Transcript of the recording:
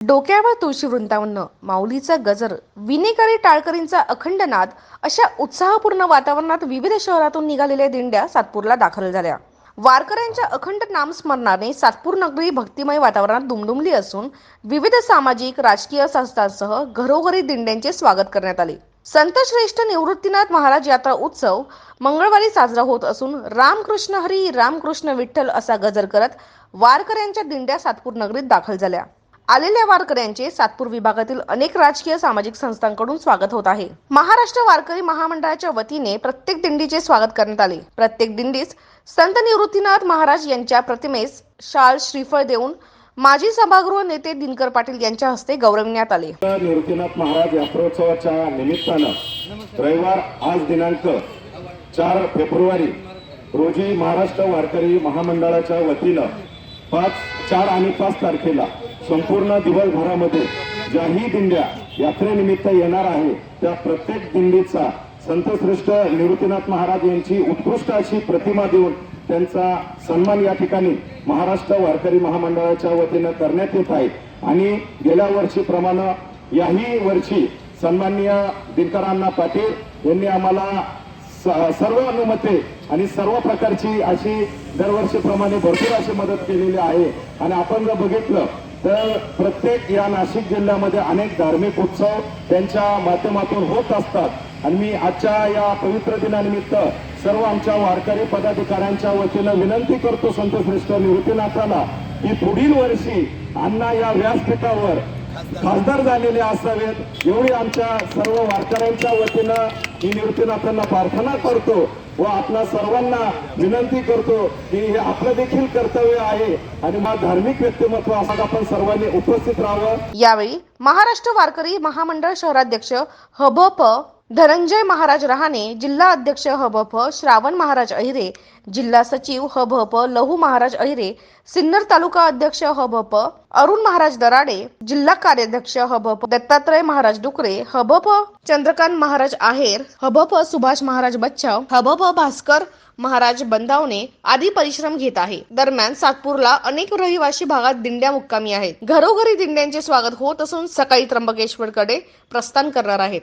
डोक्यावर तुळशी वृंदावन माऊलीचा गजर विनेकरी टाळकरींचा अखंड नाद अशा उत्साहपूर्ण वातावरणात विविध शहरातून निघालेल्या दिंड्या सातपूरला दाखल झाल्या. वारकऱ्यांच्या अखंड नामस्मरणाने सातपूर नगरी भक्तिमय वातावरणात दुमदुमली असून विविध सामाजिक राजकीय संस्थांसह घरोघरी दिंड्यांचे स्वागत करण्यात आले. संत श्रेष्ठ निवृत्तीनाथ महाराज यात्रा उत्सव मंगळवारी साजरा होत असून रामकृष्ण हरी रामकृष्ण विठ्ठल असा गजर करत वारकऱ्यांच्या दिंड्या सातपूर नगरीत दाखल झाल्या. आलेल्या वारकऱ्यांचे सातपूर विभागातील अनेक राजकीय सामाजिक संस्थांकडून स्वागत होत आहे. महाराष्ट्र वारकरी महामंडळाच्या वतीने प्रत्येक दिंडीचे स्वागत करण्यात आले. प्रत्येक दिंडीस संत निवृत्तीनाथ महाराज यांच्या प्रतिमेस शाल श्रीफळ देऊन माजी सभागृह नेते दिनकर पाटील यांच्या हस्ते गौरविण्यात आले. निवृत्तीनाथ महाराज यात्रोत्सवाच्या निमित्तानं रविवार आज दिनांक चार फेब्रुवारी रोजी महाराष्ट्र वारकरी महामंडळाच्या वतीनं पाच चार आणि पाच तारखेला संपूर्ण दिवसभरामध्ये ज्याही दिंड्या यात्रेनिमित्त येणार आहे त्या प्रत्येक दिंडीचा संतश्रेष्ठ निवृत्तीनाथ महाराज यांची उत्कृष्ट अशी प्रतिमा देऊन त्यांचा सन्मान या ठिकाणी महाराष्ट्र वारकरी महामंडळाच्या वतीनं करण्यात येत आहे. आणि गेल्या वर्षीप्रमाणे याही वर्षी सन्माननीय दिनकरांना पाटील यांनी आम्हाला स- सर्व अनुमते आणि सर्व प्रकारची अशी दरवर्षीप्रमाणे भरपूर अशी मदत केलेली आहे. आणि आपण जर बघितलं तर प्रत्येक या नाशिक जिल्ह्यामध्ये अनेक धार्मिक उत्सव त्यांच्या माध्यमातून होत असतात. आणि मी आजच्या या पवित्र दिनानिमित्त सर्व आमच्या वारकरी पदाधिकाऱ्यांच्या वतीनं विनंती करतो संतश्रेष्ठ निवृत्तीनाथाला की पुढील वर्षी अण्णा या व्यासपीठावर खासदार झालेले असावेत एवढी आमच्या सर्व वारकऱ्यांच्या वतीनं मी निवृत्तीनाथांना प्रार्थना करतो व आपल्या सर्वांना विनंती करतो की हे आपलं देखील कर्तव्य आहे आणि मग धार्मिक व्यक्तिमत्व असं आपण सर्वांनी उपस्थित राहावं. यावेळी महाराष्ट्र वारकरी महामंडळ शहराध्यक्ष हबप धनंजय महाराज रहाणे जिल्हा अध्यक्ष हबप श्रावण महाराज अहिरे जिल्हा सचिव हबप लहू महाराज अहिरे सिन्नर तालुका अध्यक्ष हबप अरुण महाराज दराडे जिल्हा कार्याध्यक्ष हबप दत्तात्रय महाराज डुकरे हबप चंद्रकांत महाराज आहेर हबप सुभाष महाराज बच्चाव हबप भास्कर महाराज बंदावणे आदी परिश्रम घेत आहे. दरम्यान सातपूरला अनेक रहिवासी भागात दिंड्या मुक्कामी आहेत. घरोघरी दिंड्यांचे स्वागत होत असून सकाळी त्र्यंबकेश्वरकडे प्रस्थान करणार आहेत.